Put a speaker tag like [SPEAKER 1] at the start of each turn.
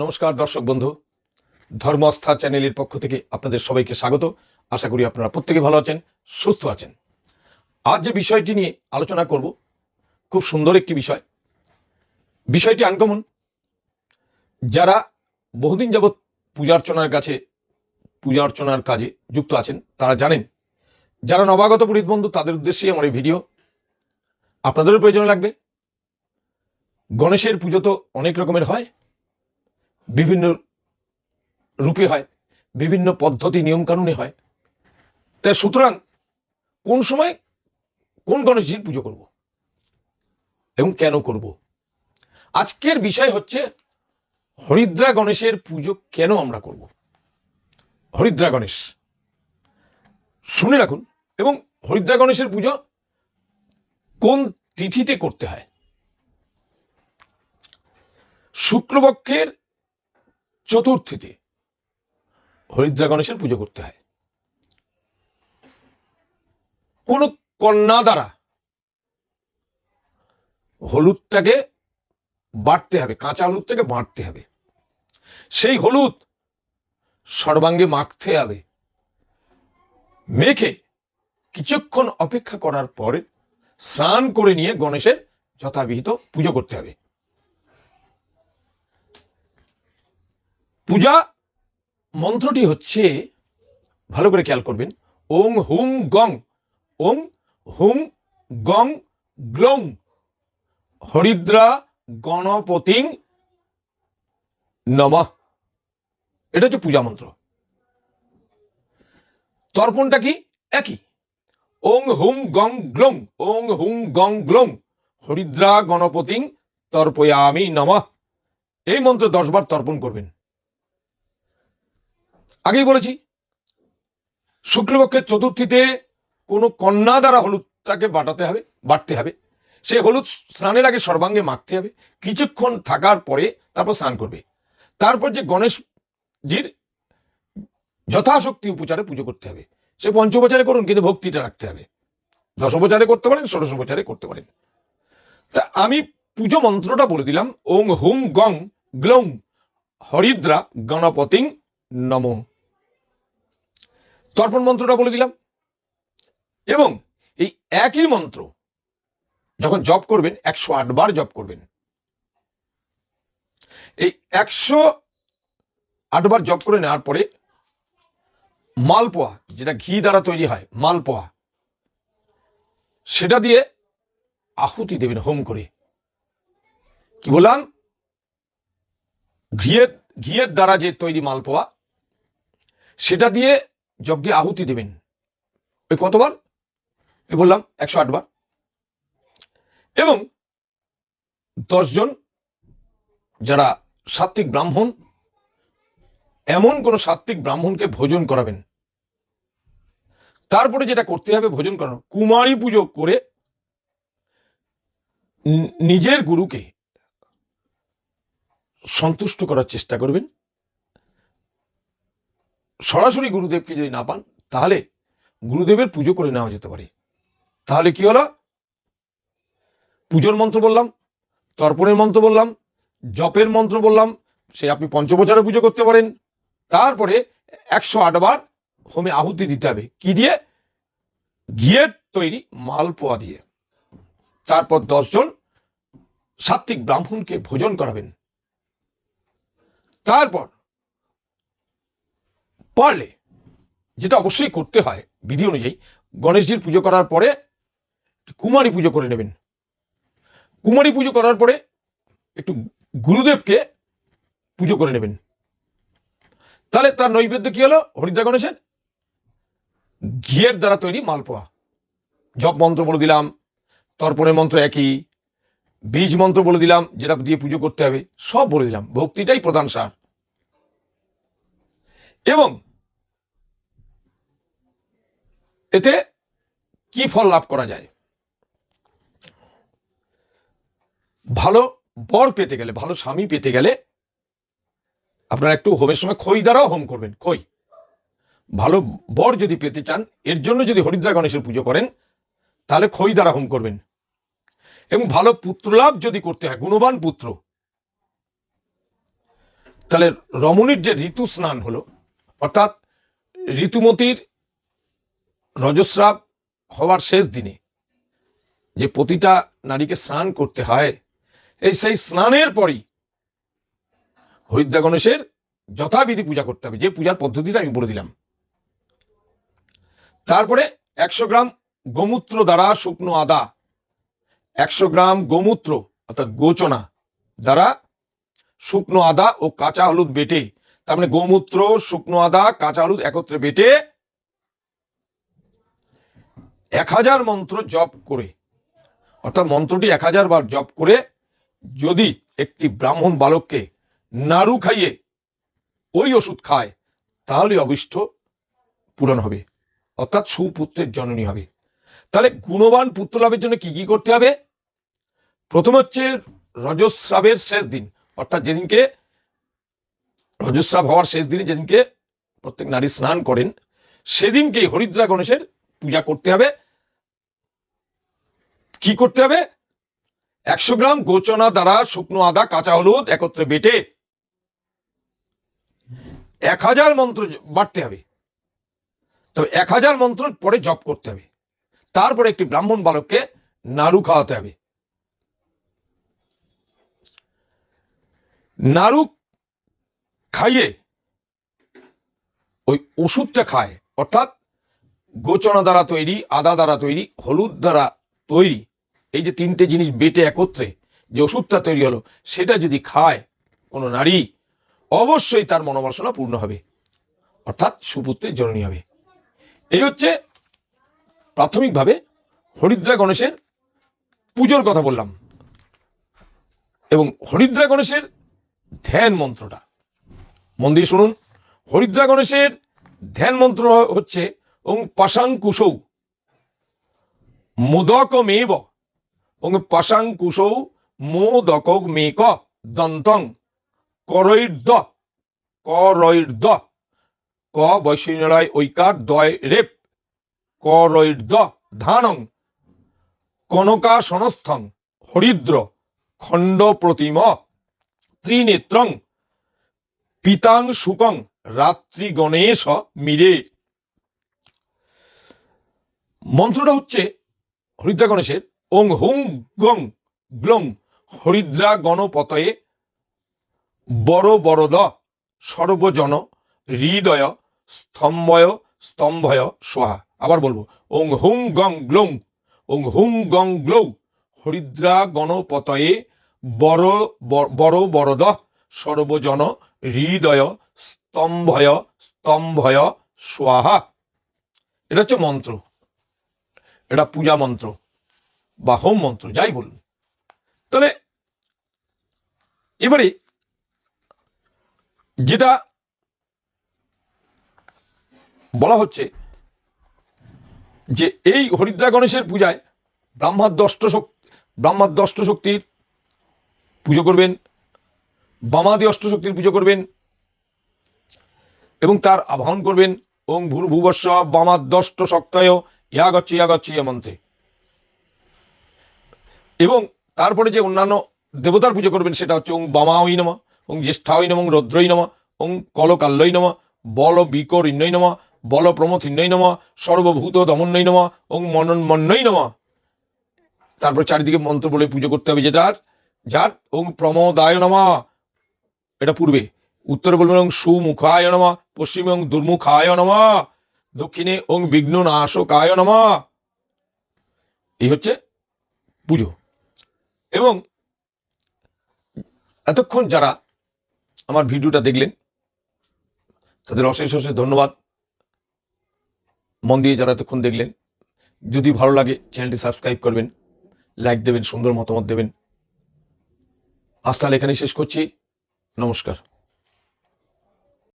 [SPEAKER 1] নমস্কার দর্শক বন্ধু, ধর্মস্থা চ্যানেলের পক্ষ থেকে আপনাদের সবাইকে স্বাগত। আশা করি আপনারা প্রত্যেকে ভালো আছেন, সুস্থ আছেন। আজ যে বিষয়টি নিয়ে আলোচনা করব, খুব সুন্দর একটি বিষয়। বিষয়টি আনকমন যারা বহুদিন যাবৎ পূজার্চনার কাছে, পূজা অর্চনার কাজে যুক্ত আছেন, তারা জানেন, যারা নবাগত পুরীত বন্ধু, তাদের উদ্দেশ্যেই আমার এই ভিডিও। আপনাদেরও প্রয়োজন লাগবে। গণেশের পুজো তো অনেক রকমের হয় বিভিন্ন রূপে হয়, বিভিন্ন পদ্ধতি, নিয়মকানুনে হয়। তাই সুতরাং কোন সময় কোন গণেশজির পুজো করব এবং কেন করব? আজকের বিষয় হচ্ছে হরিদ্রা গণেশের পুজো কেন আমরা করব? হরিদ্রা গণেশ। শুনে রাখুন, এবং হরিদ্রা গণেশের পুজো কোন তিথিতে করতে হয়? শুক্লপক্ষের চতুর্থীতে হরিদ্রা গণেশের পুজো করতে হয়। কোন কন্যা দ্বারা হলুদটাকে বাটতে হবে, কাঁচা হলুদটাকে বাটতে হবে। সেই হলুদ সর্বাঙ্গে মাখতে হবে। মেখে কিছুক্ষণ অপেক্ষা করার পরে স্নান করে নিয়ে গণেশের যথাবিহিত পুজো করতে হবে। পূজা মন্ত্রটি হচ্ছে, ভালো করে খেয়াল করবেন, ওং হুম গং, ওং হুম গং গ্লং, হরিদ্রা গণপতিং নমঃ। এটা হচ্ছে পূজা মন্ত্র। তর্পণটা কি? একই। ওং হুম গং গ্লং, ওং হুম গং গ্লং, হরিদ্রা গণপতিং তর্পয়ামি নমঃ। এই মন্ত্র দশবার তর্পণ করবেন। আগেই বলেছি, শুক্লপক্ষের চতুর্থীতে কোনো কন্যা দ্বারা হলুদটাকে বাটাতে হবে, বাটতে হবে। সে হলুদ স্নানের আগে সর্বাঙ্গে মাখতে হবে, কিছুক্ষণ থাকার পরে তারপর স্নান করবে। তারপর যে গণেশজির যথাশক্তি উপচারে পুজো করতে হবে। সে পঞ্চোপচারে করুন, কিন্তু ভক্তিটা রাখতে হবে। দশোপচারে করতে পারেন, ষোড়শোপচারে করতে পারেন। তা আমি পুজো মন্ত্রটা বলে দিলাম, ওং হুম গং গ্লং হরিদ্রা গণপতিং নম। তর্পণ মন্ত্রটা বলে দিলাম। এবং এই একই মন্ত্র যখন জপ করবেন, একশো বার জপ করবেন। এই একশো বার জপ করে নেওয়ার পরে মালপোয়া, যেটা ঘি দ্বারা তৈরি হয়, মালপোয়া, সেটা দিয়ে আহুতি দেবেন, হোম করে। কি বললাম? ঘিয়ের ঘিয়ের দ্বারা যে তৈরি মালপোয়া, সেটা দিয়ে যজ্ঞে আহুতি দেবেন। ওই কতবার? ওই বললাম, একশো বার। এবং দশজন যারা সাত্বিক ব্রাহ্মণ, এমন কোন সাত্বিক ব্রাহ্মণকে ভোজন করাবেন। তারপরে যেটা করতে হবে ভোজন করানো, কুমারী পুজো করে নিজের গুরুকে সন্তুষ্ট করার চেষ্টা করবেন। সরাসরি গুরুদেবকে যদি না পান, তাহলে গুরুদেবের পুজো করে নেওয়া যেতে পারে। তাহলে কি হলো? পুজোর মন্ত্র বললাম, তর্পণের মন্ত্র বললাম, জপের মন্ত্র বললাম, সে আপনি পঞ্চবচারে পুজো করতে পারেন। তারপরে একশো আটবার হোমে আহুতি দিতে হবে। কি দিয়ে? ঘিয়ের তৈরি মালপোয়া দিয়ে। তারপর দশজন সাত্বিক ব্রাহ্মণকে ভোজন করাবেন। তারপর পারলে যেটা অবশ্যই করতে হয় বিধি অনুযায়ী, গণেশজির পুজো করার পরে কুমারী পুজো করে নেবেন। কুমারী পুজো করার পরে একটু গুরুদেবকে পুজো করে নেবেন। তাহলে তার নৈবেদ্য কি হলো? হরিদ্রা গণেশের ঘিয়ের দ্বারা তৈরি মালপোয়া। জপ মন্ত্র বলে দিলাম, তর্পণের মন্ত্র একই, বীজ মন্ত্র বলে দিলাম, যেটা দিয়ে পুজো করতে হবে, সব বলে দিলাম। ভক্তিটাই প্রধান সার। এবং এতে কি ফল লাভ করা যায়? ভালো বর পেতে গেলে, ভালো স্বামী পেতে গেলে আপনারা একটু হোমের সময় খই দ্বারাও হোম করবেন, খই। ভালো বর যদি পেতে চান, এর জন্য যদি হরিদ্রা গণেশের পুজো করেন, তাহলে খই দ্বারা হোম করবেন। এবং ভালো পুত্র লাভ যদি করতে হয়, গুণবান পুত্র, তাহলে রমণীর যে ঋতু স্নান হলো অর্থাৎ ঋতুমতির রজস্রাব হওয়ার শেষ দিনে যে প্রতিটা নারীকে স্নান করতে হয়, এই সেই স্নানের পরই হরিদ্রা গণেশের যথাবিধি পূজা করতে হবে, যে পূজার পদ্ধতিটা আমি বলে দিলাম। তারপরে একশো গ্রাম গোমূত্র দ্বারা শুকনো আদা, একশো গ্রাম গোমূত্র অর্থাৎ গোচনা দ্বারা শুকনো আদা ও কাঁচা হলুদ বেটে তার মানে গোমূত্র, শুকনো আদা, কাঁচা হলুদ একত্রে বেটে এক হাজার মন্ত্র জপ করে, অর্থাৎ মন্ত্রটি এক হাজার বার জপ করে যদি একটি ব্রাহ্মণ বালককে নাড়ু খাইয়ে ওই ওষুধ খায়, তাহলে অবিষ্ট পূরণ হবে, অর্থাৎ সুপুত্রের জননী হবে। তাহলে গুণবান পুত্র লাভের জন্য কি কি করতে হবে? প্রথম হচ্ছে রজস্রাবের শেষ দিন, অর্থাৎ যেদিনকে রজস্রাব হওয়ার শেষ দিনে যেদিনকে প্রত্যেক নারী স্নান করেন, সেদিনকেই হরিদ্রা গণেশের পূজা করতে হবে। কি করতে হবে? একশো গ্রাম গোচনা দ্বারা শুকনো আদা, কাঁচা হলুদ একত্রে বেটে এক হাজার মন্ত্র বাড়তে হবে। তবে এক হাজার মন্ত্র পরে জপ করতে হবে। তারপরে একটি ব্রাহ্মণ বালককে নাড়ু খাওয়াতে হবে। নাড়ু খাইয়ে ওই ওষুধটা খায়। অর্থাৎ গোচনা দ্বারা তৈরি, আদা দ্বারা তৈরি, হলুদ দ্বারা তৈরি। এই যে তিনটে জিনিস বেটে একত্রে যে ওষুধটা তৈরি হলো, সেটা যদি খায় কোনো নারী, অবশ্যই তার মনোবাসনা পূর্ণ হবে। অর্থাৎ সুপুত্রের জননী হবে। এই হচ্ছে প্রাথমিকভাবে হরিদ্রা গণেশের পুজোর কথা বললাম। এবং হরিদ্রা গণেশের ধ্যান মন্ত্রটা। মন দিয়ে শুনুন। হরিদ্রা গণেশের ধ্যান মন্ত্র হচ্ছে ওং পাশাঙ্কুশৌ। মোদকমেব। ওং পাশাং পাশাঙ্কুশৌ মোদক মেক দন্তং। করৈর্দ করৈর্দ ক বৈশিন্যরায় ঐকার দয় রেপ। করৈর্দ ধানং। কনকাসনস্থং। হরিদ্র খণ্ড প্রতিম। ত্রিনেত্রং। পিতাং শুকং রাত্রি গণেশ মিরে। মন্ত্রটা হচ্ছে হরিদ্রা গণেশের, ওং হুং গং গ্লং হরিদ্রা গণপতয়ে বড় বড়দ সর্বজন হৃদয় স্তম্ভয় স্তম্ভয় সোহা। আবার বলব, ওং হুং গং গ্লং, ওং হুং গং গ্লৌ হরিদ্রা গণপতয়ে বড় বড় বড়দ সর্বজন হৃদয় স্তম্ভয় স্তম্ভয় স্বাহা। এটা হচ্ছে মন্ত্র। এটা পূজা মন্ত্র বা হোম মন্ত্র, যাই বলুন। তাহলে এবারে যেটা বলা হচ্ছে যে এই হরিদ্রা গণেশের পূজায় ব্রাহ্মার দষ্ট শক্তি ব্রহ্মাদ্যষ্ট শক্তির পুজো করবেন। বামাদি অষ্টশক্তির পুজো করবেন এবং তার আবাহন করবেন, ওং ভূর ভূবস্ব বামাদ্যষ্ট শক্তয় ইয়া গচ্ছ ইয়া গচ্ছ ইয়া মন্ত্রে এবং তারপরে যে অন্যান্য দেবতার পুজো করবেন, সেটা হচ্ছে ওং বামাওই নমা, ওং জ্যেষ্ঠাই নম রৌদ্রই নমা, ওং কলকাল্যই নমা বল বিকরিণ্যই নমা বল প্রমথিন্যই নমা সর্বভূত দমন্যই নমা, ওং মনন্মন্যই নমা। তারপর চারিদিকে মন্ত্র বলে পুজো করতে হবে যেটার যার, ওং প্রমোদায় নমা। এটা পূর্বে। উত্তরে বলবেন ওং সুমুখায় নমা, পশ্চিমে ওং দুর্মুখায় নমা, দক্ষিণে ওং বিঘ্ন নাশকায় নমা। এই হচ্ছে পুজো। এবং এতক্ষণ যারা আমার ভিডিওটা দেখলেন, তাদের অশেষ অশেষ ধন্যবাদ। মন দিয়ে যারা এতক্ষণ দেখলেন, যদি ভালো লাগে চ্যানেলটি সাবস্ক্রাইব করবেন, লাইক দেবেন, সুন্দর মতামত দেবেন। আজ তাহলে এখানেই শেষ করছি। নমস্কার